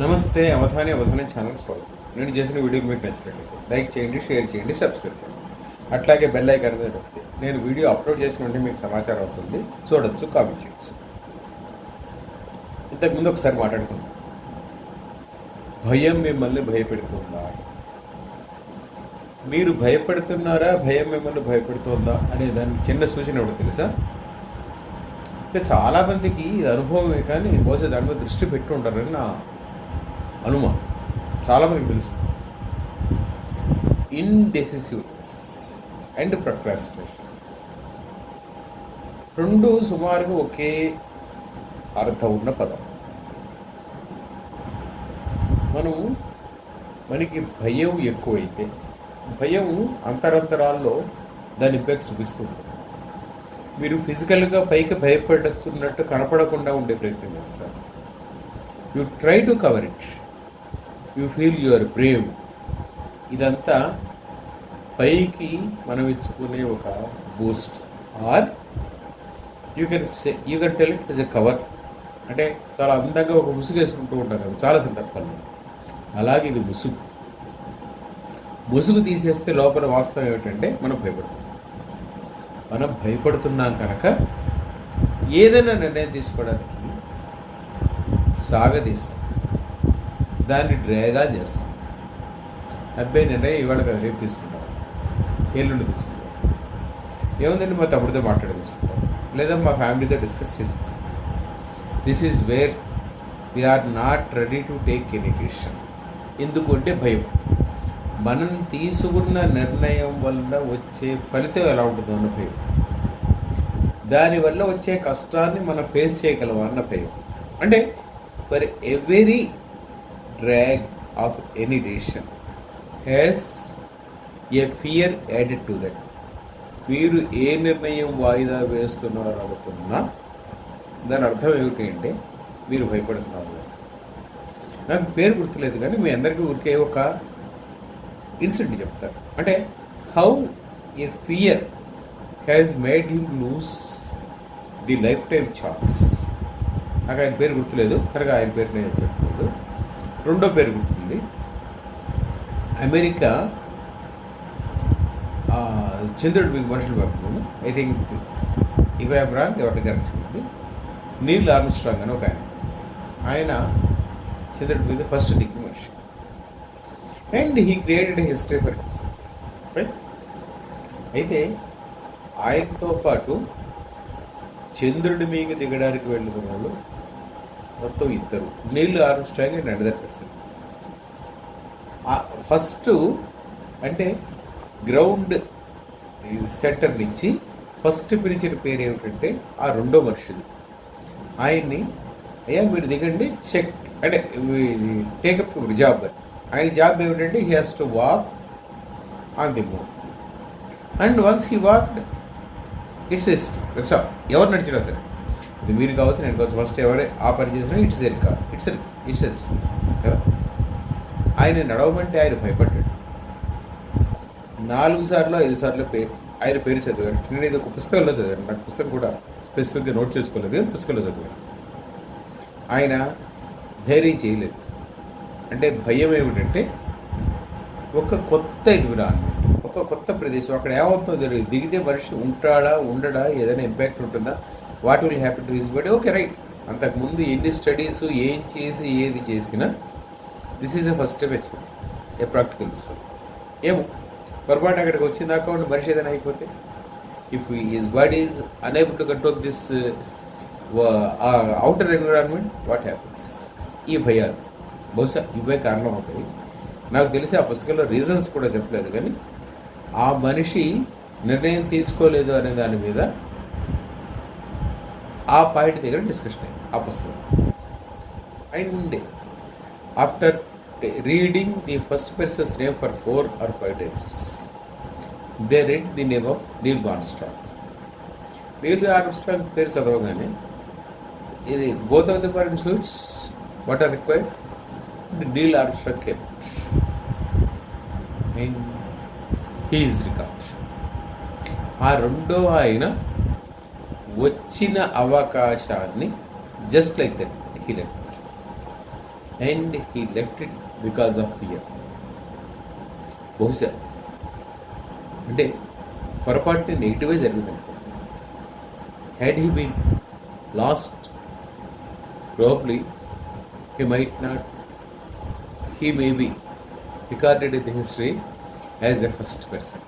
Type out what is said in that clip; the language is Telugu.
నమస్తే అవధాని అవధాని ఛానల్ స్వాగతం. నేను చేసిన వీడియోలు మీకు నచ్చినట్లయితే లైక్ చేయండి షేర్ చేయండి సబ్స్క్రైబ్ చేయండి. అట్లాగే బెల్ ఐకాన్ మీద నొక్కితే నేను వీడియో అప్లోడ్ చేసిన వెంటనే మీకు సమాచారం అవుతుంది. చూడొచ్చు కామెంట్ చేయొచ్చు. ఇంతకుముందు ఒకసారి మాట్లాడుకుందాం. భయం మిమ్మల్ని భయపెడుతుందా? మీరు భయపడుతున్నారా భయం మిమ్మల్ని భయపెడుతుందా అనే దానికి చిన్న సూచన ఒకటి తెలుసా? అంటే చాలామందికి ఇది అనుభవమే కానీ బహుశా దాని మీద దృష్టి పెట్టి ఉంటారని నా అనుమానం చాలామందికి తెలుసు. ఇన్డెసిసివ్నెస్ అండ్ ప్రొక్రాస్టినేషన్ రెండు సుమారుగా ఒకే అర్థం ఉన్న పదం. మనం మనకి భయం ఎక్కువైతే భయం అంతరంతరాల్లో దాని ఇంపాక్ట్ చూపిస్తుంది మీరు ఫిజికల్గా పైకి భయపడుతున్నట్టు కనపడకుండా ఉండే ప్రయత్నం చేస్తారు. You try to cover it you feel you are brave ఇదంతా పైకి మనం ఇచ్చుకునే ఒక boost are you can you can tell it is a cover అంటే చాలా అందంగా ఒక ముసుగు వేసుకుంటూ ఉంటాం కదా చాలా సందర్భాల్లో. అలాగే ఇది ముసుగు. ముసుగు తీసేస్తే లోపల వాస్తవం ఏమిటంటే మనం భయపడుతున్నాం. మనం భయపడుతున్నాం కనుక ఏదైనా నిర్ణయం తీసుకోవడానికి సాగదీస్తాం. దాన్ని డ్రేగా చేస్తాం. అబ్బాయి నిర్ణయం ఇవాళ కదా రేపు తీసుకుంటాం. ఎల్లుండి తీసుకుంటాం. ఏముందండి మా తమ్ముడితో మాట్లాడి తీసుకుంటాం. లేదా మా ఫ్యామిలీతో డిస్కస్ చేసి this is where we are not ready to take any decision ఎందుకంటే భయం. మనం తీసుకున్న నిర్ణయం వల్ల వచ్చే ఫలితం ఎలా ఉంటుందో అన్న భయం. దానివల్ల వచ్చే కష్టాన్ని మనం ఫేస్ చేయగలం అన్న భయం. అంటే for every drag of any decision has a fear added to that మీరు ఏ నిర్ణయం వాయిదా వేస్తున్నారు అనుకున్నా దాని అర్థం ఏమిటి అంటే మీరు భయపడుతున్నారు. నాకు పేరు గుర్తులేదు కానీ మీ అందరికీ ఊరికే ఒక ఇన్సిడెంట్ చెప్తారు అంటే how a fear has made him lose the life time chance నాకు ఆయన పేరు గుర్తులేదు కనుక ఆయన పేరు నేను చెప్పలేదు రెండో పేరు గుర్తుంది. అమెరికా చంద్రుడు చంద్రుడి మీకు మనుషులు పంపుతుంది. ఐ థింక్ ఇవే రాంగ్ ఎవరిని కరెక్ట్ నీళ్ళు నీల్ ఆర్మ్స్ట్రాంగ్ అని ఒక ఆయన. ఆయన చంద్రుడి మీద ఫస్ట్ దిక్కు మనిషి. And he created history for himself right అయితే ఆయనతో పాటు చంద్రుడి మీద దిగడానికి వెళ్ళిన వాళ్ళు మొత్తం ఇద్దరు. Neil Armstrong and another person first అంటే గ్రౌండ్ సెంటర్ నుంచి ఫస్ట్ పిలిచిన పేరు ఏమిటంటే ఆ రెండో మనిషిది. ఆయన్ని అయ్యా మీరు దిగండి చెక్ అంటే టేకప్ జాబ్ అని ఆయన జాబ్ ఏమిటంటే he has to walk on the moon and once he walked it's ist it's ఎవరు నడిచినా సరే ఇది మీరు కావచ్చు నేను కావచ్చు ఫస్ట్ ఎవరే ఆ పని చేసినా ఇట్స్ ఎర్ కాదు. ఇట్స్ ఇట్స్ ఎస్ట్ కదా? ఆయన నడవమంటే ఆయన భయపడ్డాడు. నాలుగు సార్లు ఐదు సార్లు పే ఆయన పేరు చదివారు. నేను ఇది ఒక పుస్తకంలో చదివాను. నాకు పుస్తకం కూడా స్పెసిఫిక్గా నోట్ చేసుకోలేదు కానీ పుస్తకంలో చదివాను. ఆయన ధైర్యం చేయలేదు. అంటే భయం ఏమిటంటే ఒక కొత్త ఎన్విరాన్మెంట్ ఒక కొత్త ప్రదేశం అక్కడ ఏమవుతుందో తెలియదు. దిగితే మనిషి ఉంటాడా ఉండడా ఏదైనా ఇంపాక్ట్ ఉంటుందా? What will happy to his but okay right అంతకుముందు ఎన్ని స్టడీస్ ఏం చేసి ఏది చేసినా this is a first step expect a practical step. ఏమో పొరపాటు అక్కడికి వచ్చిన దాకా ఉండి మనిషి ఏదైనా అయిపోతే if his body is unable to control this outer environment what happens ఈ భయాలు బహుశా ఇవే కారణం అవుతాయి నాకు తెలిసి ఆ పుస్తకంలో రీజన్స్ కూడా చెప్పలేదు కానీ ఆ మనిషి నిర్ణయం తీసుకోలేదు అనే దాని మీద ఆ పాయింట్ దగ్గర డిస్కషన్ అయింది ఆ పుస్తకం. And after reading the first persons name for four or five times they read the name of Neil Armstrong Neil Armstrong పేరు చదవగానే ఇది both of the for suits what are required Neil Armstrong came and he is record ఆ రెండో ఆయన వచ్చిన అవకాశాన్ని just like that he left and he left it because of fear బహుశా అంటే పొరపాటు నెగిటివే జరిగింది had he been lost probably he might not he may be recorded in the history as the first person.